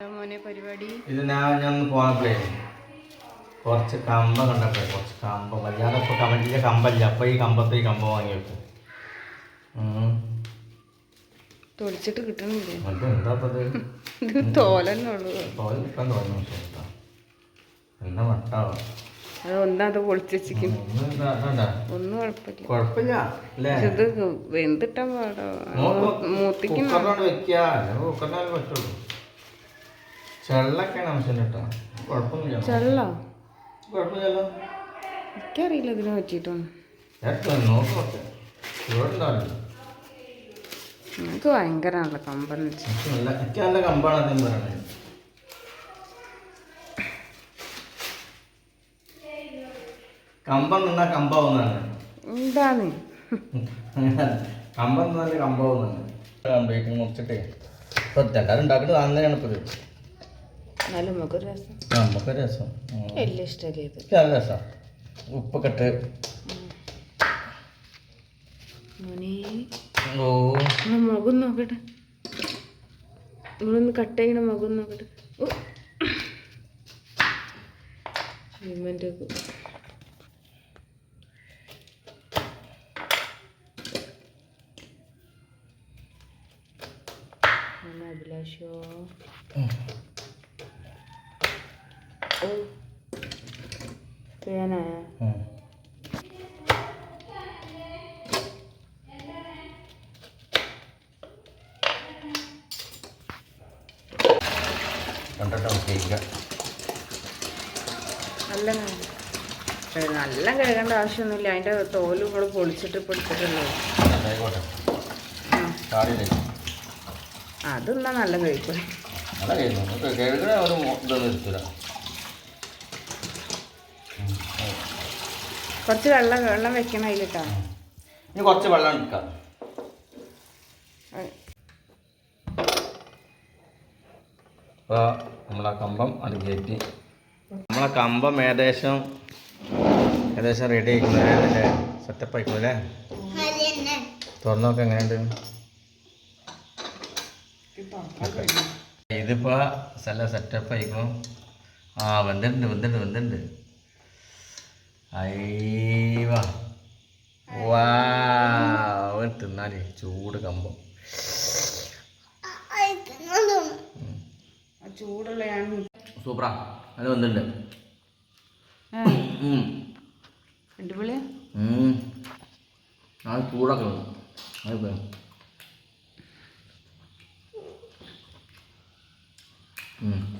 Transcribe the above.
എന്താ ഇത് ഞാൻ ഞാൻ ഒന്ന് കുറച്ച് കമ്പ കണ്ടപ്പോഴേ കുറച്ച് കമ്പ. വല്ലാതെ ഇപ്പോൾ കമന്റിന്റെ കമ്പല്ല. അപ്പോൾ ഈ കമ്പത്തെ ഈ കമ്പ വാങ്ങി വെക്കും. തൊളിച്ചിട്ട് കിട്ടണില്ലേ? എന്താ ഇപ്പം ഇത്? ഉള്ളൂ. തോൽ കിട്ടാൻ തോന്നുന്നു പക്ഷേ. എന്താ? മട്ടാവോ അത് ഒന്നാ അത് പൊളിച്ച് വെച്ചിരിക്കും. ഒന്നും കുഴപ്പമില്ല. കുഴപ്പമില്ല. ഇത് വെന്തിട്ടാൻ പാടോ. മൂത്തിക്കുന്ന വെക്കുക പറ്റുള്ളൂ. ചെള്ളൊക്കെയാണ് ആവശ്യം കേട്ടോ. കുഴപ്പമൊന്നുമില്ല. ചെള്ള? കുഴപ്പമില്ലല്ലോ. എനിക്കറിയില്ല ഇതിനെ പറ്റിയിട്ടൊന്നും. എനിക്ക് ഭയങ്കര നല്ല കമ്പം വെച്ചു. നല്ല കമ്പാണ് അദ്ദേഹം പറയണത് കമ്പം നിന്നാ കമ്പാവുന്നതാണ്. എന്താണ്? കമ്പം നിന്നാൽ കമ്പാവുന്നതാണ്. കംപ്ലീറ്റ് മുറിച്ചിട്ടേ. ഇപ്പൊ എല്ലാവരും ഉണ്ടാക്കുന്നത് തന്നെയാണ് ഇപ്പോൾ ഇത് നല്ല നമുക്ക് രസം. നമുക്ക് രസം. വലിയ ഇഷ്ടമല്ലേ ഇത്? നല്ല രസം. ഉപ്പൊക്കെ ഇട്ട് മോനെ. ഓ. മുഖം നോക്കട്ടെ. നിങ്ങളൊന്ന് കട്ട് ചെയ്യണ മുഖം നോക്കട്ടെ. ഇവന്റെ അഭിലാഷോ. കണ്ടിട്ട് കേൾക്കുക നല്ല. നല്ല കഴുകേണ്ട ആവശ്യമൊന്നുമില്ല. അതിന്റെ തോൽ ഇവിടെ പൊളിച്ചിട്ട് പൊടിച്ചിട്ടുള്ളൂ അതെന്നാ നല്ല കഴിക്കും. കുറച്ച് വെള്ളം വെള്ളം വെക്കണം അതിലിട്ടാ. ഇനി കുറച്ച് വെള്ളം എടുക്കാം അപ്പോൾ നമ്മളെ കമ്പം അത് കയറ്റി നമ്മളെ കമ്പം ഏകദേശം ഏകദേശം റെഡി ആയിക്കുന്നില്ലേ അതിന്റെ സെറ്റപ്പ് ആയിക്കുന്നു അല്ലേ? തുറന്നൊക്കെ എങ്ങനെയുണ്ട്? ഇതിപ്പോൾ നല്ല സെറ്റപ്പ് ആയിക്കണു. ആ വെന്തുണ്ട് വെന്തുണ്ട് വെന്തിട്ടുണ്ട്. അയ്യവാ വാ. അവൻ തിന്നാലേ ചൂട് കമ്പം. ചൂടുള്ള സൂപ്പറാ അത് വന്നിട്ടുണ്ട് അടിപൊളിയാ. ആ ചൂടൊക്കെ വന്നു. അത്. ഉം.